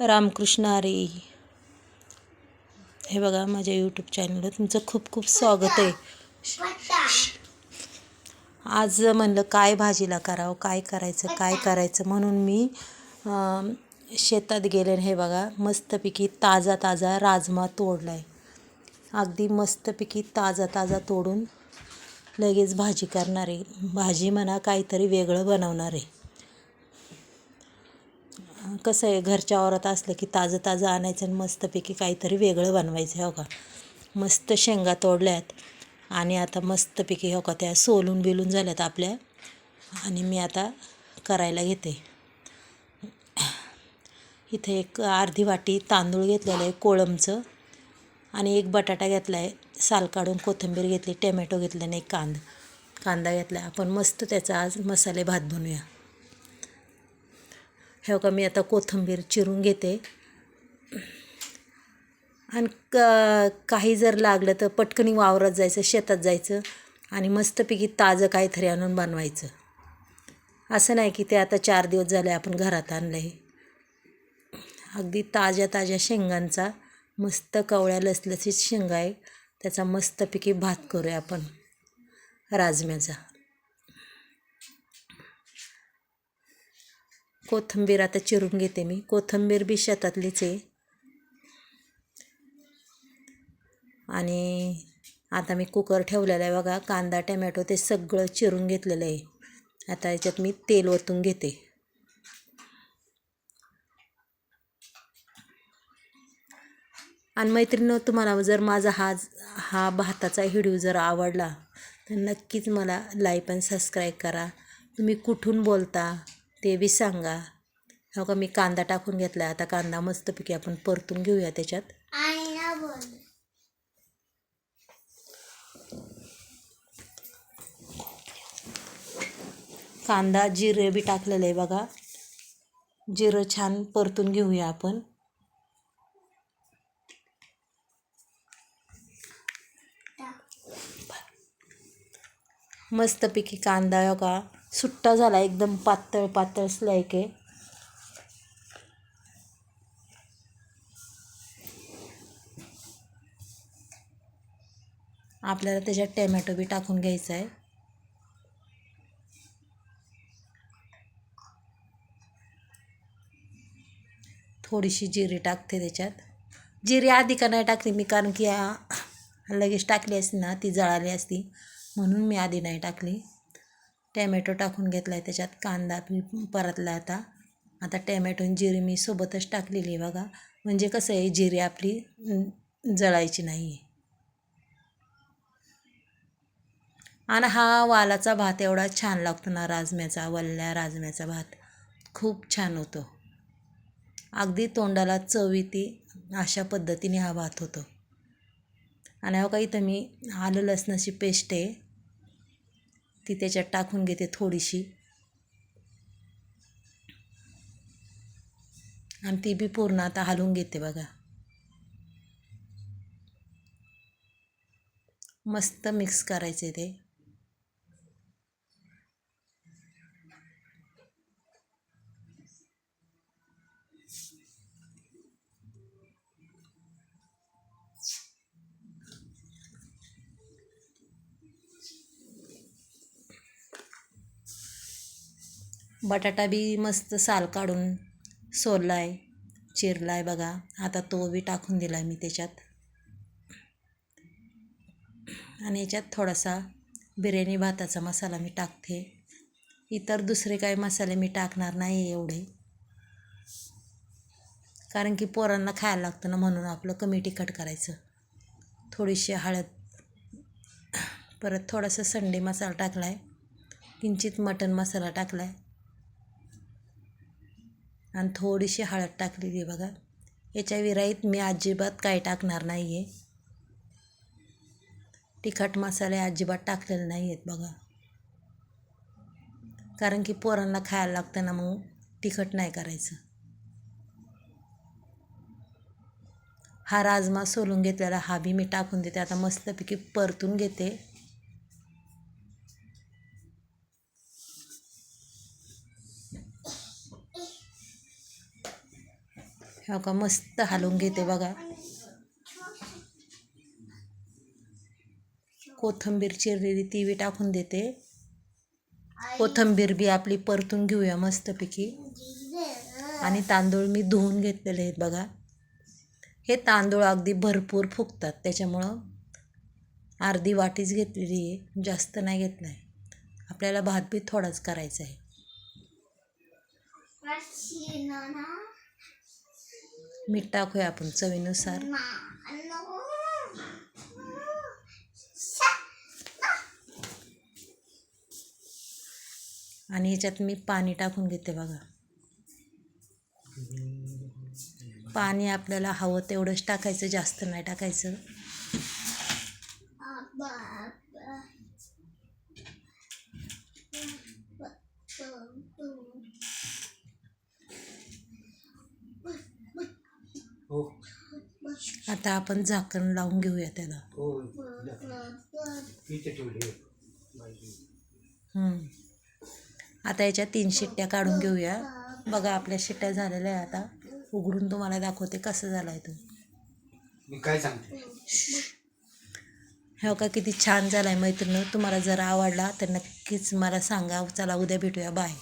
रामकृष्ण आरे. हे बघा माझ्या यूट्यूब चॅनलवर तुमचं खूप खूप स्वागत आहे. आज म्हणलं काय भाजीला करावं काय करायचं काय करायचं म्हणून मी शेतात गेले हे बघा मस्तपैकी ताजा ताजा राजमा तोडला आहे अगदी मस्तपैकी ताजा ताजा तोडून लगेच भाजी करणार. आहे भाजी म्हणा काहीतरी वेगळं बनवणार. आहे कसं आहे घरच्या औरत असलं की ताजं ताजं आणायचं आणि मस्तपैकी काहीतरी वेगळं बनवायचं हो का? मस्त शेंगा तोडल्यात आणि आता मस्तपैकी हो का त्या सोलून बिलून झाल्यात आपल्या आणि मी आता करायला घेते. इथे एक अर्धी वाटी तांदूळ घेतलेलं आहे कोळमचं आणि एक बटाटा घेतला आहे साल काढून कोथिंबीर घेतली टॅमॅटो घेतले नाही एक कांदा. कांदा घेतला. आपण मस्त त्याचा आज मसाले भात बनवूया. हे का मी आता कोथिंबीर चिरून घेते. आणि क काही जर लागलं तर पटकनी वावरात जायचं शेतात जायचं आणि मस्तपैकी ताजं काहीतरी आणून बनवायचं. असं नाही की ते आता चार दिवस झाले आपण घरात आणलं आहे अगदी ताज्या ताज्या शेंगांचा मस्त कवळ्या लसलसीत शेंगा आहे. त्याचा मस्तपैकी भात करूया आपण. राजम्याचा. कोथिंबीर आता चिरून घेते मी. कोथिंबीर बी शेतातलीच आहे. आणि आता मी कुकर ठेवलेला आहे बघा. कांदा टमॅटो ते सगळं चिरून घेतलेलं आहे. आता याच्यात मी तेल ओतून घेते. आणि मैत्रिणीनं तुम्हाला जर माझा हा हा भाताचा व्हिडिओ जर आवडला तर नक्कीच मला लाईक आणि सबस्क्राईब करा. तुम्ही कुठून बोलता? ते बी सांगा. हो का मी कांदा टाकून घेतला आता कांदा मस्तपैकी आपण परतून घेऊया त्याच्यात. कांदा जिरे बी टाकलेलं आहे बघा. जिरं छान परतून घेऊया आपण. मस्तपैकी कांदा हो का सुट्टा झाला एकदम पातळ पातळ स्लायक आहे. आपल्याला त्याच्यात टॅमॅटो बी टाकून घ्यायचा आहे. थोडीशी जिरी टाकते त्याच्यात. जिरी आधी का नाही टाकली मी कारण की लगेच टाकली असती ना ती जळाली असती. म्हणून मी आधी नाही टाकली. टॅमॅटो टाकून घेतला आहे त्याच्यात कांदा बी परतला आता. आता टॅमॅटो आणि जिरी मी सोबतच टाकलेली आहे बघा. म्हणजे कसं आहे जिरी आपली जळायची नाही आहे आणि हा वालाचा भात एवढा छान लागतो ना राजम्याचा वल्ल्या राजम्याचा भात. खूप छान होतो. अगदी तोंडाला चव येते अशा पद्धतीने हा भात होतो. आणि हो का इथं मी आलं लसणाची पेस्ट आहे. ती त्याच्यात टाकून घेते थोडीशी. आणि ती बी पूर्ण आता हलवून घेते बघा. मस्त मिक्स करायचे ते. बटाटा बी मस्त साल काढून सोलला आहे चिरला आहे बघा. आता तो बी टाकून दिला आहे मी त्याच्यात. आणि याच्यात थोडासा बिर्याणी भाताचा मसाला मी टाकते. इतर दुसरे काही मसाले मी टाकणार नाही एवढे. कारण की पोरांना खायला लागतं ना म्हणून आपलं कमी तिखट करायचं. थोडीशी हळद. परत थोडासा संडे मसाला टाकला आहे किंचित मटन मसाला टाकला आहे आणि थोडीशी हळद टाकलेली आहे बघा. याच्या विराईत मी अजिबात काही टाकणार नाही आहे तिखट मसाले अजिबात टाकलेले नाही आहेत बघा. कारण की पोरांना खायला लागतं ना मग तिखट नाही करायचं. हा राजमा सोलून घेतलेला हा बी मी टाकून देते. आता मस्तपैकी परतून घेते. हो का? मस्त हलवून घेते बघा. कोथंबीर चिरलेली ती बी टाकून देते. कोथंबीर बी आपली परतून घेऊया मस्तपैकी. आणि तांदूळ मी धुवून घेतलेले आहेत बघा. हे तांदूळ अगदी भरपूर फुगतात त्याच्यामुळं अर्धी वाटीच घेतलेली आहे जास्त नाही घेतला आहे आपल्याला भात बी थोडाच करायचा आहे. मीठ टाकूया आपण चवीनुसार. आणि ह्याच्यात मी पाणी टाकून घेते बघा. पाणी आपल्याला हवं तेवढंच टाकायचं जास्त नाही टाकायचं हो आता आपण झाकण लावून घेऊया त्याला. हो. आता याच्या तीन शिट्ट्या काढून घेऊया. बघा आपल्या शिट्ट्या झालेल्या आहे आता. उघडून तुम्हाला दाखवते कसं झालं आहे तो काय सांगते? हो का किती छान झाला आहे मैत्रिणी. तुम्हाला जर आवडला तर नक्कीच मला सांगा. चला उद्या भेटूया. बाय.